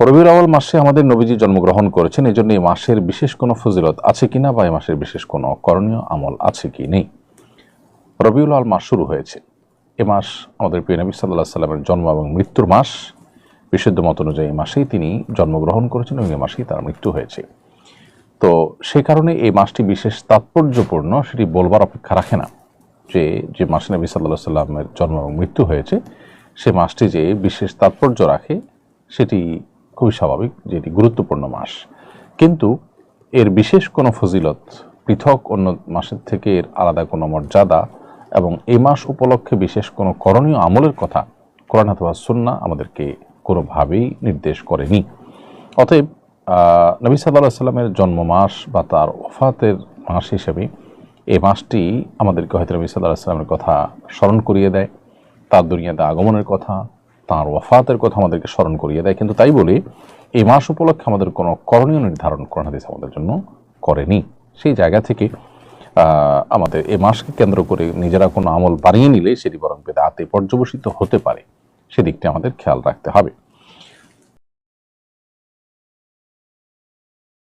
রবিউল আওয়াল মাসে আমাদের নবীজি জন্মগ্রহণ করেছেন এই জন্য এই মাসের বিশেষ কোনো ফজিলত আছে কিনা বা এই মাসের বিশেষ কোনো করণীয় আমল আছে কি নেই? রবিউল আওয়াল মাস শুরু হয়েছে। এ মাস আমাদের প্রিয় নবী সাল্লাহ সাল্লামের জন্ম এবং মৃত্যুর মাস। বিশুদ্ধ মত অনুযায়ী এই মাসেই তিনি জন্মগ্রহণ করেছেন এবং এই মাসেই তার মৃত্যু হয়েছে। তো সেই কারণে এই মাসটি বিশেষ তাৎপর্যপূর্ণ, সেটি বলবার অপেক্ষা রাখে না যে যে মাসে নবী সাল্লাহ সাল্লামের জন্ম এবং মৃত্যু হয়েছে, সে মাসটি যে বিশেষ তাৎপর্য রাখে, সেটি খুবই স্বাভাবিক যে এটি গুরুত্বপূর্ণ মাস। কিন্তু এর বিশেষ কোনো ফজিলত পৃথক অন্য মাসের থেকে এর আলাদা কোনো মর্যাদা এবং এই মাস উপলক্ষে বিশেষ কোনো করণীয় আমলের কথা কোরআন অথবা সুন্না আমাদেরকে কোনোভাবেই নির্দেশ করেনি। অতএব নবী সাল্লাহ সাল্লামের জন্ম মাস বা তার ওফাতের মাস হিসেবে এই মাসটি আমাদেরকে হয়তো নবী সাল্লাহ সাল্লামের কথা স্মরণ করিয়ে দেয়, তার দুনিয়াতে আগমনের কথা তার ওফাতের কথা আমাদেরকে স্মরণ করিয়ে দেয়। কিন্তু তাই বলে, এই মাস উপলক্ষে আমাদের কোনো করণীয় নির্ধারণ হাদিস আমাদের জন্য করেনি। সেই জায়গা থেকে আমাদের এই মাসকে কেন্দ্র করে নিজেরা কোনো আমল বাড়িয়ে নিলে সেটি বরং বেদাতে পর্যবসিত হতে পারে। সেদিকটি আমাদের খেয়াল রাখতে হবে।